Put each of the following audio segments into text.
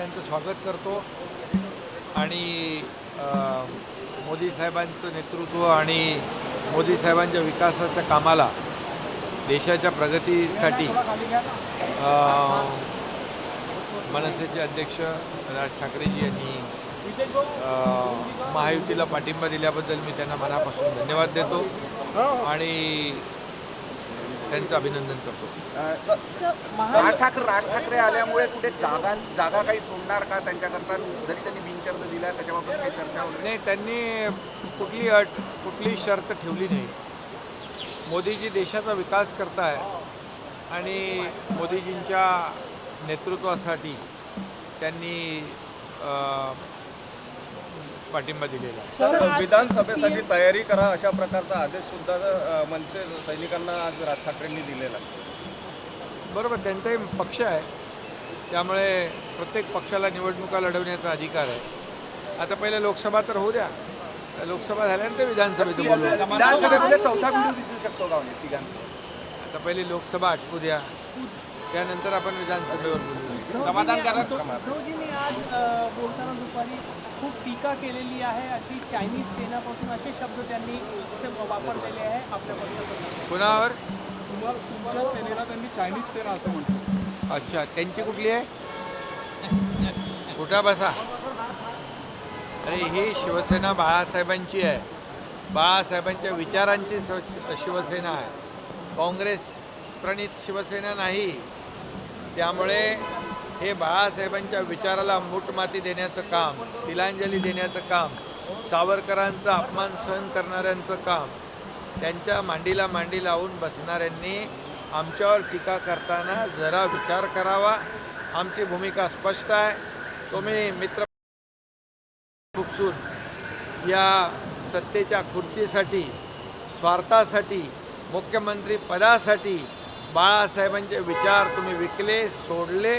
त्यांचं स्वागत करतो. आणि मोदी साहेबांचं नेतृत्व आणि मोदी साहेबांच्या विकासाच्या कामाला देशाच्या प्रगतीसाठी मनसेचे अध्यक्ष राज ठाकरेजी यांनी महायुतीला पाठिंबा दिल्याबद्दल मी त्यांना मनापासून धन्यवाद देतो. आणि त्यांचं अभिनंदन करतो. राज ठाकरे राज ठाकरे आल्यामुळे कुठे जागा जागा काही सोडणार का त्यांच्याकरता? जरी त्यांनी बिनशर्त दिला त्याच्याबाबत काही चर्चा वगैरे नाही त्यांनी कुठली अट कुठली शर्त ठेवली नाही. मोदीजी देशाचा विकास करताय आणि मोदीजींच्या नेतृत्वासाठी त्यांनी पाठिंबा दिलेला आहे. सर विधानसभेसाठी तयारी करा अशा प्रकारचा आदेश सुद्धा मनसे सैनिकांना आज राज ठाकरेंनी दिलेला आहे. बरोबर त्यांचाही पक्ष आहे. त्यामुळे प्रत्येक पक्षाला निवडणुका लढवण्याचा अधिकार आहे. आता पहिले लोकसभा तर होऊ द्या. लोकसभा झाल्यानंतर विधानसभेचं बोलू. विधानसभेमध्ये चौथा व्हिडिओ दिसू शकतो का म्हणजे आता पहिली लोकसभा आटकू द्या. त्यानंतर आपण विधानसभेवर बोलू. समाधानकारक आज बोलताना दुपारी खूप टीका केलेली आहे. अगदी चायनीज सेनापासून असे शब्द त्यांनी वापरलेले आहे आपल्या पक्षाकडून कुणावर? तुम्हाला तुमच्या सेनेला त्यांनी चायनीज सेना असं म्हणतो अच्छा त्यांची कुठली आहे? कुठा बसा? अरे ही शिवसेना बाळासाहेबांची आहे. बाळासाहेबांच्या विचारांची शिवसेना आहे. काँग्रेस प्रणित शिवसेना नाही. त्यामुळे हे बाळासाहेबांच्या विचाराला मूठमाती देण्याचं काम तिलांजली देण्याचं काम सावरकरांचा अपमान सहन करणाऱ्यांचं काम त्यांच्या मांडीला मांडी लावून बसणाऱ्यांनी आमच्यावर टीका करताना जरा विचार करावा. आमची भूमिका स्पष्ट आहे. तुम्ही मित्र फुकसून या सत्तेच्या खुर्चीसाठी स्वार्थासाठी मुख्यमंत्री पदासाठी बाळासाहेबांचे विचार तुम्ही विकले सोडले.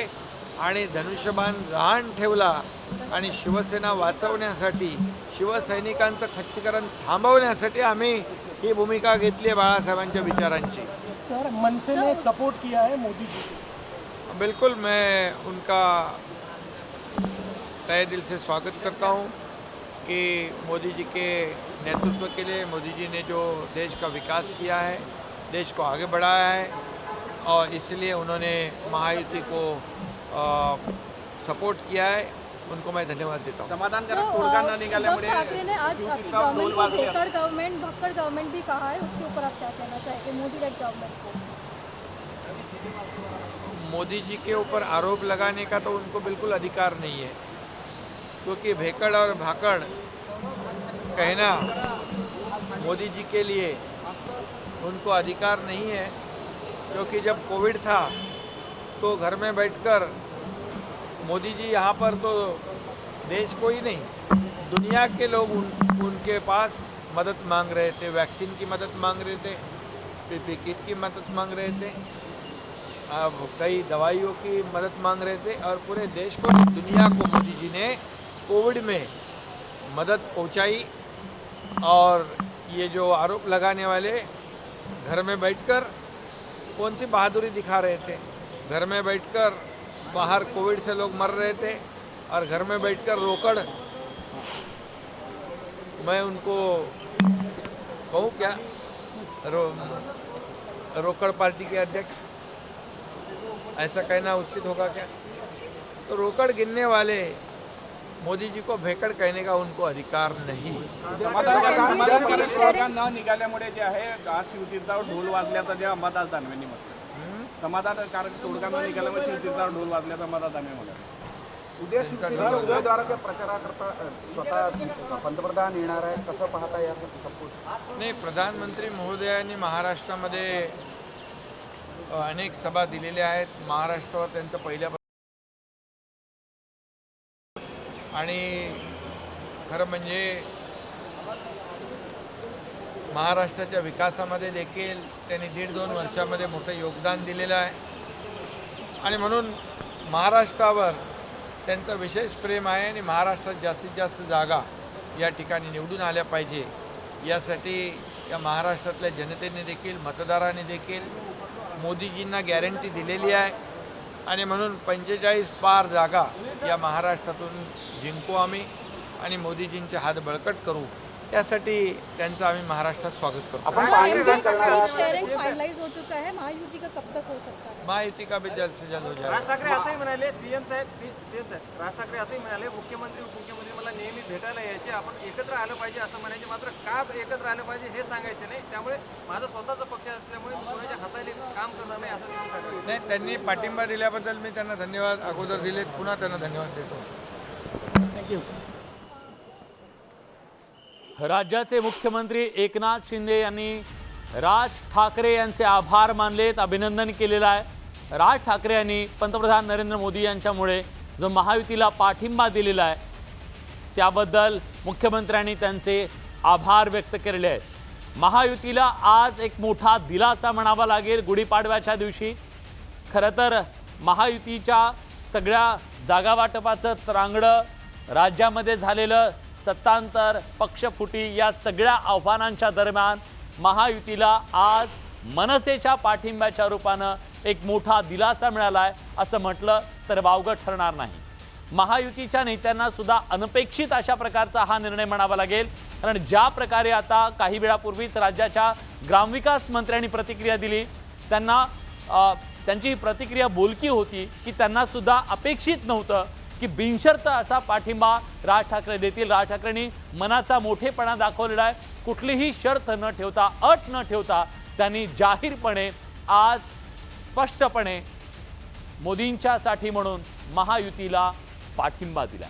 आणि धनुष्यबाण गहाण ठेवला आणि शिवसेना वाचवण्यासाठी शिवसैनिकांचं खच्चीकरण थांबवण्यासाठी आम्ही ही भूमिका घेतली आहे बाळासाहेबांच्या विचारांची. सर मनसे ने सपोर्ट किया है मोदी जी बिल्कुल मैं उनका तय दिल से स्वागत करता हूँ कि मोदी जी के नेतृत्व के लिए मोदी जी ने जो देश का विकास किया है देश को आगे बढ़ाया है और इसलिए उन्होंने महायुति को आ, सपोर्ट किया है। उनको मैं धन्यवाद देता हूँ। समाधानकारक तो, न ठाकरे ने आज आपकी गवर्नमेंट को गवर्नमेंट भक्कड़ गवर्नमेंट भी कहा है उसके ऊपर आप क्या कहना चाहेंगे? मोदी गवर्नमेंट को? मोदी जी के ऊपर आरोप लगाने का तो उनको बिल्कुल अधिकार नहीं है। क्योंकि भेकड़ और भाकड़ कहना मोदी जी के लिए उनको अधिकार नहीं है। क्योंकि जब कोविड था तो घर में बैठकर मोदी जी यहाँ पर तो देश को ही नहीं, दुनिया के लोग उन, उनके पास मदद मांग रहे थे, वैक्सीन की मदद मांग रहे थे, पीपी किट की मदद मांग रहे थे, अब कई दवाइयों की मदद मांग रहे थे और पूरे देश को, दुनिया को मोदी जी ने कोविड में मदद पहुंचाई और ये जो आरोप लगाने वाले घर में बैठकर कौन सी बहादुरी दिखा रहे थे? घर में बैठकर बाहर कोविड से लोग मर रहे थे और घर में बैठकर रोकड़। मैं उनको कहूँ क्या? रो, रोकड़ पार्टी के अध्यक्ष ऐसा कहना उचित होगा क्या? तो रोकड़ गिनने वाले मोदी जी को भेकड़ कहने का उनको अधिकार नहीं। न निघाल्यामुळे जे आहे आज शिवतीर्थावर ढोल वाजल्याचं जे अंबादास दानवेंनी म्हटलं. हम्म? समाधानकारक तोडगा न निघाल्यामुळे शिवतीर्थावर ढोल वाजल्याचं अंबादास दानवे म्हणाले उद्या शिवसेना उमेदवाराच्या प्रचाराकरता स्वतः पंतप्रधान येणार आहे कसं पाहता या नाही प्रधानमंत्री महोदयांनी महाराष्ट्रामध्ये अनेक सभा दिलेल्या आहेत. महाराष्ट्रावर त्यांचं पहिल्या आणि खरं म्हणजे महाराष्ट्राच्या विकासामध्ये देखील त्यांनी दीड दोन वर्षामध्ये मोठं योगदान दिलेलं आहे. आणि म्हणून महाराष्ट्रावर त्यांचं विशेष प्रेम आहे आणि महाराष्ट्रात जास्तीत जास्त जागा या ठिकाणी निवडून आल्या पाहिजे. यासाठी या महाराष्ट्रातल्या जनतेने देखील मतदारांनी देखील मोदीजींना गॅरंटी दिलेली आहे. आणि म्हणून पंचेचाळीस पार जागा या महाराष्ट्रातून जिंकू आम्ही आणि मोदीजींचे हात बळकट करू. त्यासाठी त्यांचं आम्ही महाराष्ट्रात स्वागत करतो. आपण पाणी करणार आहात. शेयरिंग फाइनलाइज हो चुका है महायुति का कब तक हो सकता है महायुती का भी जल्द से जल्द हो जाएगा राज ठाकरे असंही म्हणाले सीएम साहेब सी- सीएम साहेब राज ठाकरे असंही म्हणाले मुख्यमंत्री उपमुख्यमंत्री मला नेहमी भेटायला यायचे आपण एकत्र आलं पाहिजे असं म्हणायचे मात्र का एकत्र आलं पाहिजे हे सांगायचे नाही. त्यामुळे माझा स्वतःचा पक्ष असल्यामुळे मी कोणाच्या हाताने काम करणार नाही असं ते सांगायचे नाही त्यांनी पाठिंबा दिल्याबद्दल मी त्यांना धन्यवाद अगोदर दिलेत पुन्हा त्यांना धन्यवाद देतो. राज्याचे मुख्यमंत्री एकनाथ शिंदे यांनी राज ठाकरे यांचे आभार मानलेत अभिनंदन केलेलं आहे. राज ठाकरे यांनी पंतप्रधान नरेंद्र मोदी यांच्यामुळे जो महायुतीला पाठिंबा दिलेला आहे त्याबद्दल मुख्यमंत्र्यांनी त्यांचे आभार व्यक्त केलेले आहेत. महायुतीला आज एक मोठा दिलासा म्हणावा लागेल गुढीपाडव्याच्या दिवशी. खरं तर महायुतीच्या सगळ्या जागावाटपाचं त्रांगडं राज्यामध्ये झालेलं सत्तांतर पक्षफुटी या सगळ्या आव्हानांच्या दरम्यान महायुतीला आज मनसेच्या पाठिंब्याच्या रूपानं एक मोठा दिलासा मिळाला आहे असं म्हटलं तर वावगं ठरणार नाही. महायुतीच्या नेत्यांना सुद्धा अनपेक्षित अशा प्रकारचा हा निर्णय म्हणावा लागेल. कारण ज्या प्रकारे आता काही वेळापूर्वीच राज्याच्या ग्रामविकास मंत्र्यांनी प्रतिक्रिया दिली त्यांना त्यांची प्रतिक्रिया बोलकी होती की त्यांना सुद्धा अपेक्षित नव्हतं की बिनशर्त असा पाठिंबा राज ठाकरे देतील. राज ठाकरेंनी मनाचा मोठेपणा दाखवलेला आहे. कुठलीही शर्त न ठेवता अट न ठेवता त्यांनी जाहीरपणे आज स्पष्टपणे मोदींच्यासाठी म्हणून महायुतीला पाठिंबा दिला